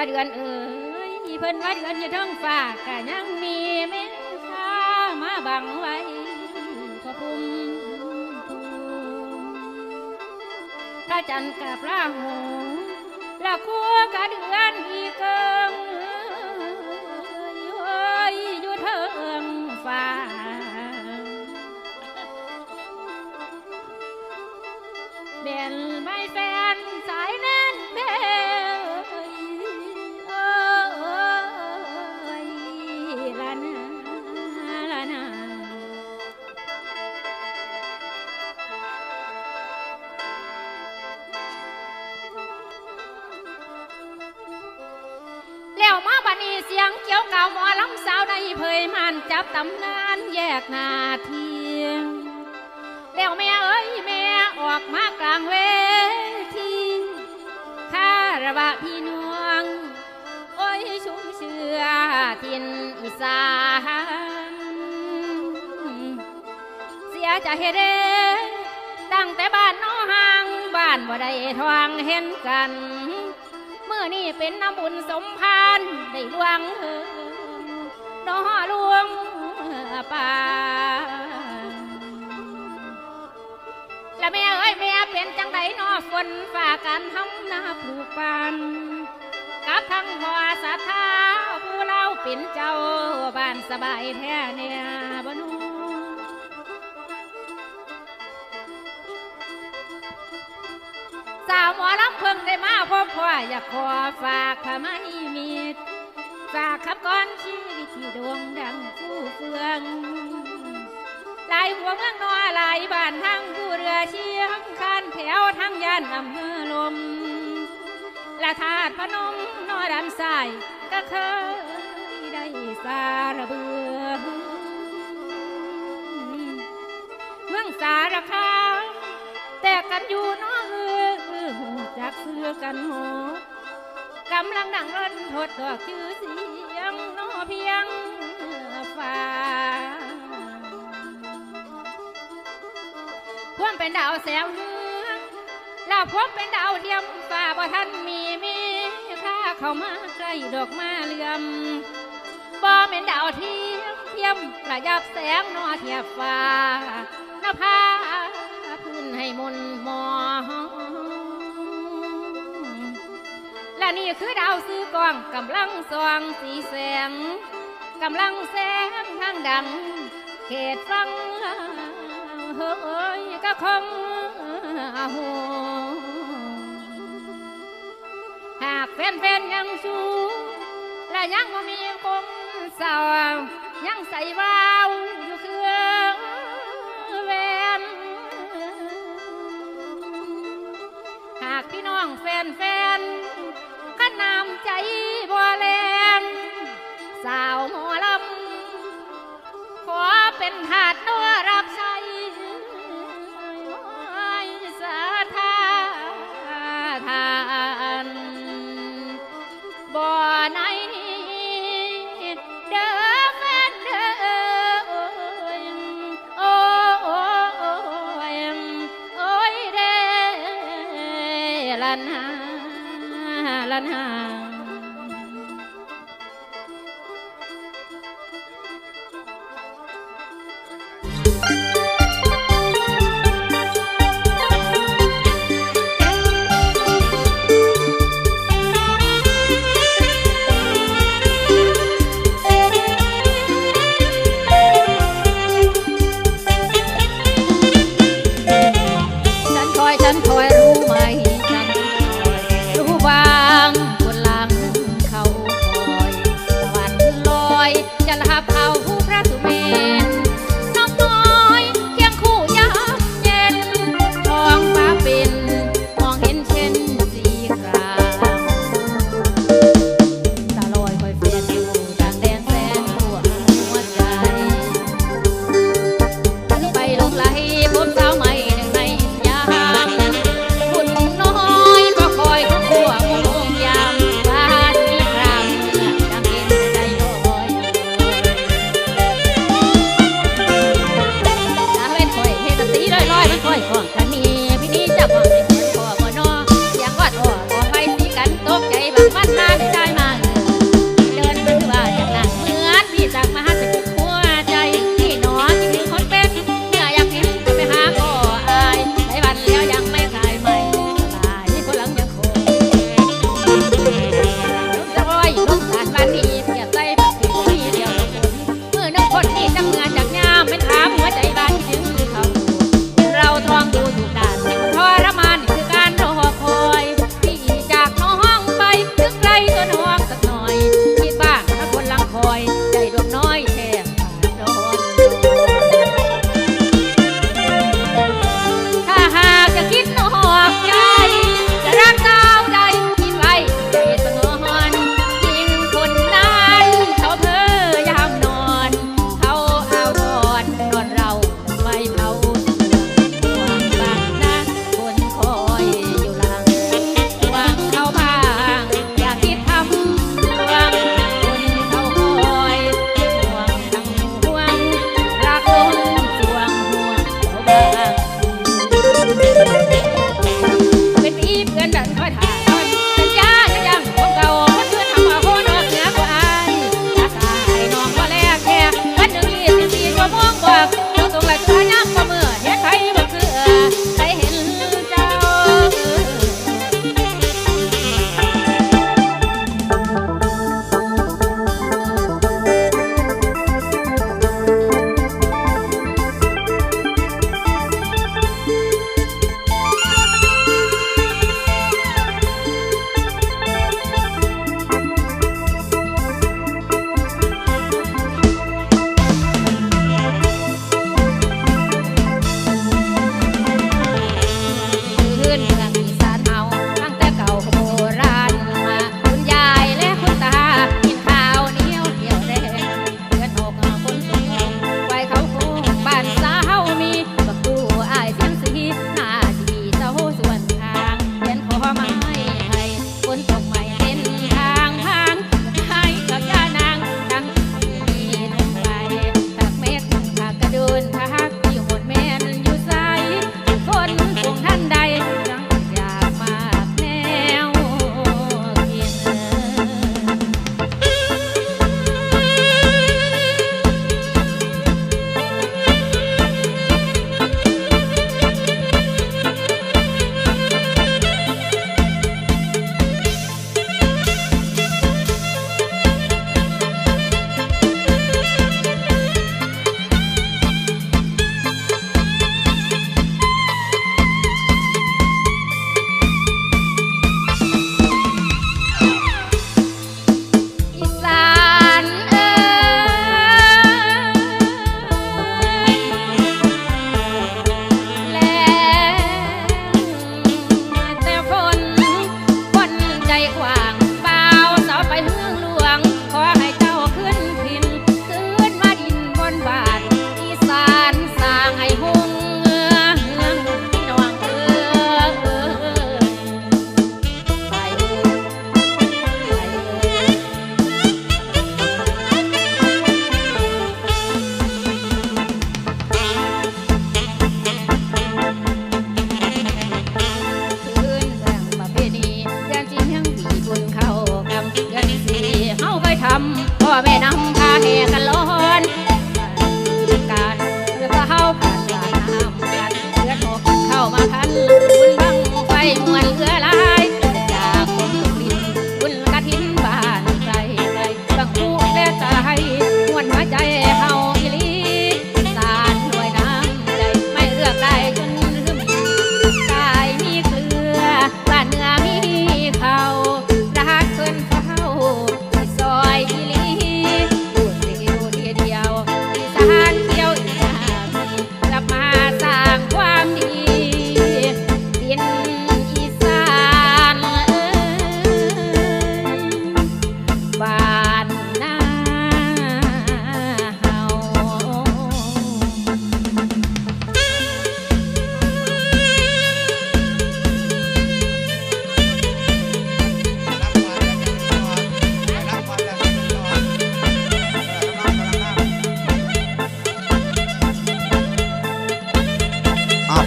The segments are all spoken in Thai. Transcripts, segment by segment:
ละเดือนเอ๋ยเพิ่นว่าเดือนอยู่ท้องฟ้ากะยังมีแม่ค้ามาบังไว้ขอพุ่มพระจันทร์กับพระหงส์ละคัว แล้วมาบันีเสียงเกี่ยวเก่าหมอลำสาวในเผยมันจับตำนานแยกนาเทียงแล้วแม่เอ้ยแม่ออกมากลางเวทีข้าระบะพี่น้วงโอ้ยชุ่มเชื่อ ทินอีสานเสียใจเด้ตั้งแต่บ้านน้องห่างบ้านบ่ได้ทวงเห็นกันเมื่อนี่เป็นน้ำบุญสมพานได้ลวงเฮิงน้อลวงป่าและแม่เอ้ยแม่เป็นจังไดนอฝนฝ่าการทำนาปลูกปานกับทั้งหัวสาธาผู้า ป็นเจ้าบ้านสบายแท้เนี่ยบนูสาวหมอลำเพิ่งได้มาพบพ่ออยากขอฝากพระไม่มีดฝากขับก้อนชีวิตที่ด่งดังผู้เฟืองลายหัวเมืองนอลายบ้านทั้งผู้เรือเชียงคานแถวทั้งย่านอำเภอลม และธาตุพนมนอดำใสก็เคย สารเบือเมืองสารคามแต่กันอยู่น้องเออหูจากเสือกันโหกำลังดังร่นทดดอกชื่อเสียงน้อเพียงฟ้าพวมเป็นดาวแสงเรืองแล้วพวมเป็นดาวเทียมฟ้าบ่ทันมีมีค่าเข้ามาใกล้ดอกมาเลื่อม มประยับแสงนอเทียบฟ้านภาพื้นให้มนมอง และนี่คือดาวซื้อกองกำลังสว่างสีแสงกำลังแสงทางดัง เขตฟังเฮ้ยก็คงหูหากแฟนๆยังสู้และยังมีคงเศร้า ยังใส่วาวอยู่เครื่องแวนหากพี่น้องแฟนแฟนข้านำใจบ่แรงสาวหมอลำขอเป็นหาดน หา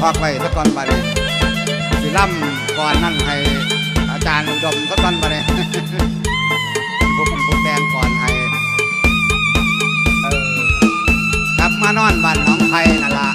พักไว้สักอนบาดนี้สิล่ำก่อนนั่นให้อาจารย์ดมสักอนบาดนี้พวกพวกแดงก่อนให้กลับมานอนบ้านน้องไทยนั่นละ